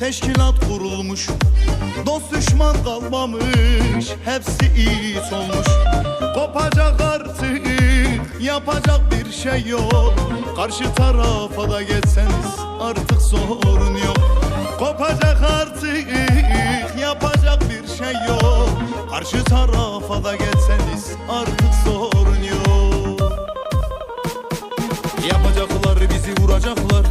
Teşkilat kurulmuş. Dost düşman kalmamış. Hepsi iyi olmuş Kopacak artık. Yapacak bir şey yok. Karşı tarafa da geçseniz Artık sorun yok. Kopacak artık. Yapacak bir şey yok. Karşı tarafa da geçseniz Artık sorun yok. Yapacaklar bizi vuracaklar.